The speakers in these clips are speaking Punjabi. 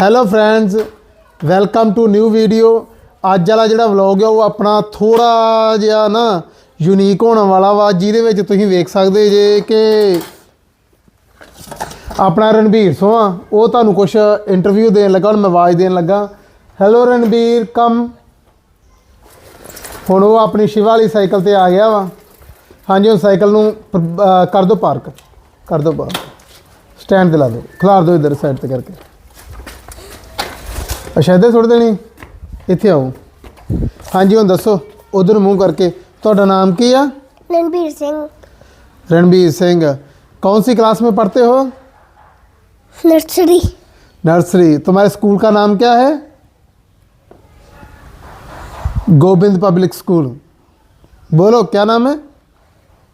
Hello friends welcome to new video ਅੱਜ ਵਾਲਾ ਜਿਹੜਾ ਵਲੌਗ ਹੈ ਉਹ ਆਪਣਾ ਥੋੜਾ ਜਿਹਾ ਨਾ ਯੂਨੀਕ ਹੋਣ ਵਾਲਾ ਵਾ, ਜਿਹਦੇ ਵਿੱਚ ਤੁਸੀਂ ਵੇਖ ਸਕਦੇ ਜੇ ਕਿ ਆਪਣਾ ਰਣਬੀਰ ਸੋਹਾ, ਉਹ ਤੁਹਾਨੂੰ ਕੁਝ ਇੰਟਰਵਿਊ ਦੇਣ ਲੱਗਾ ਹੁਣ ਮੈਂ ਆਵਾਜ਼ ਦੇਣ ਲੱਗਾ। ਹੈਲੋ ਰਣਬੀਰ ਕਮ ਹੁਣ ਉਹ ਆਪਣੀ ਸ਼ਿਵਾ ਵਾਲੀ ਸਾਈਕਲ ਤੇ ਆ ਗਿਆ ਵਾ। ਹਾਂਜੀ ਉਹ ਸਾਈਕਲ ਨੂੰ ਪ- ਕਰ ਦਿਓ ਪਾਰਕ ਕਰ ਦਿਓ ਪਾਰਕ ਸਟੈਂਡ ਤੇ ਲਾ ਦਿਓ। ਖਿਲਾਰ ਦਿਓ ਇਧਰ ਸਾਈਡ ਤੇ ਕਰਕੇ। ਅੱਛਾ ਇੱਧਰ ਸੁੱਟ ਦੇਣੀ ਇੱਥੇ ਆਓ ਹਾਂਜੀ ਹੁਣ ਦੱਸੋ ਉਧਰ ਮੂੰਹ ਕਰਕੇ ਤੁਹਾਡਾ ਨਾਮ ਕੀ ਆ रणबीर सिंह रणबीर सिंह कौन सी क्लास में पढ़ते हो नर्सरी नर्सरी तुम्हारे स्कूल का नाम क्या है गोविंद पब्लिक स्कूल बोलो क्या नाम है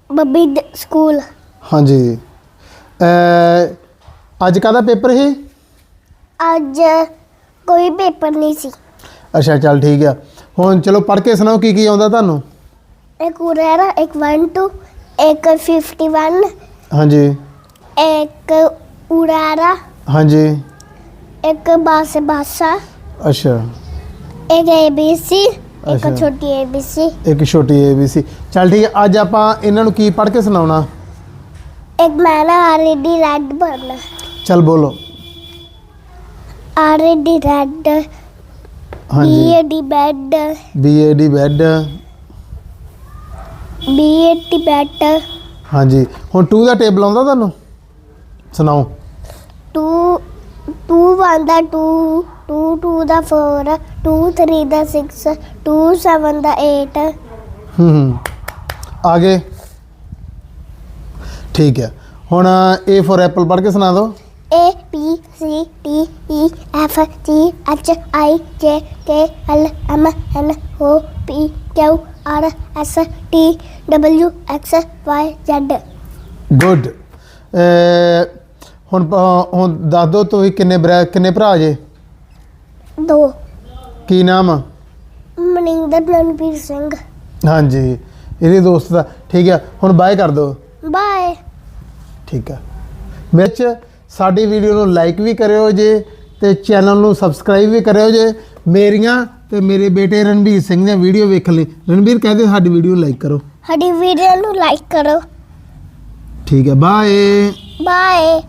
बब्बी द- स्कूल हाँ जी अ, ਅੱਜ ਕਾਹਦਾ ਪੇਪਰ ਸੀ ਅੱਜ ਕੋਈ ਪੇਪਰ ਨਹੀਂ ਸੀ। ਅੱਛਾ ਚੱਲ ਠੀਕ ਆ। ਹੁਣ ਚਲੋ ਪੜ੍ਹ ਕੇ ਸੁਣਾਓ ਕੀ ਕੀ ਆਉਂਦਾ ਤੁਹਾਨੂੰ? ਇੱਕ ਉਰੇਰਾ ਇੱਕ 1 2 ਇੱਕ 51 ਹਾਂਜੀ। ਇੱਕ ਉਰਾਰਾ ਹਾਂਜੀ। ਇੱਕ ਬਾਸ ਬਾਸਾ ਅੱਛਾ। ਇੱਕ ਏਬੀਸੀ ਇੱਕ ਅੱਛਾ। ਛੋਟੀ ਏਬੀਸੀ ਇੱਕ ਛੋਟੀ ਏਬੀਸੀ ਚੱਲ ਠੀਕ ਹੈ ਅੱਜ ਆਪਾਂ ਇਹਨਾਂ ਨੂੰ ਕੀ ਪੜ੍ਹ ਕੇ ਸੁਣਾਉਣਾ? ਇੱਕ ਮੈਂ ਨਾ ਆਰਡੀ ਰੈਡ ਬਣਨਾ ਚੱਲ ਬੋਲੋ। ਆਰਡੀ ਰੈਡ ਹਾਂਜੀ। B A D bad B A D bed B A T bat ਹਾਂਜੀ। ਹੁਣ 2 ਦਾ ਟੇਬਲ ਆਉਂਦਾ ਤੁਹਾਨੂੰ? ਸੁਣਾਓ। 2 2 1 ਦਾ 2 2 2 ਦਾ 4 2 3 ਦਾ 6 2 7 ਦਾ 8 ਹੂੰ ਹੂੰ। ਆਗੇ ਠੀਕ ਹੈ। ਹੁਣ A ਫॉर ਐਪਲ ਪੜ੍ਹ ਕੇ ਸੁਣਾ ਦਿਓ। A B D E F G H I J K L M N O P Q R S T W X Y Z. Good ਹੁਣ ਪ- ਹੁਣ ਦੱਸ ਦਿਓ ਤੁਸੀਂ ਕਿੰਨੇ ਬਰਾ ਕਿੰਨੇ ਭਰਾ ਜੇ? ਦੋ। ਕੀ ਨਾਮ? ਆ ਮਨਿੰਦਰ ਰਣਬੀਰ ਸਿੰਘ। ਹਾਂਜੀ। ਇਹਦੇ ਦੋਸਤ ਦਾ ਠੀਕ ਹੈ ਹੁਣ ਬਾਏ ਕਰ ਦਿਓ। ਬਾਏ ਠੀਕ ਹੈ ਵਿੱਚ ਸਾਡੀ ਵੀਡੀਓ ਨੂੰ ਲਾਈਕ ਵੀ ਕਰਿਓ ਜੇ ਤੇ ਚੈਨਲ ਨੂੰ ਸਬਸਕ੍ਰਾਈਬ ਵੀ ਕਰਿਓ ਜੇ। ਮੇਰੀਆਂ ਤੇ ਮੇਰੇ ਬੇਟੇ ਰਣਬੀਰ ਸਿੰਘ ਦੀਆਂ ਵੀਡੀਓ ਵੇਖਣ ਲਈ। ਰਣਬੀਰ ਕਹਿੰਦੇ ਸਾਡੀ ਵੀਡੀਓ ਲਾਈਕ ਕਰੋ। ਸਾਡੀ ਵੀਡੀਓ ਨੂੰ ਲਾਈਕ ਕਰੋ। ਠੀਕ ਹੈ ਬਾਏ ਬਾਏ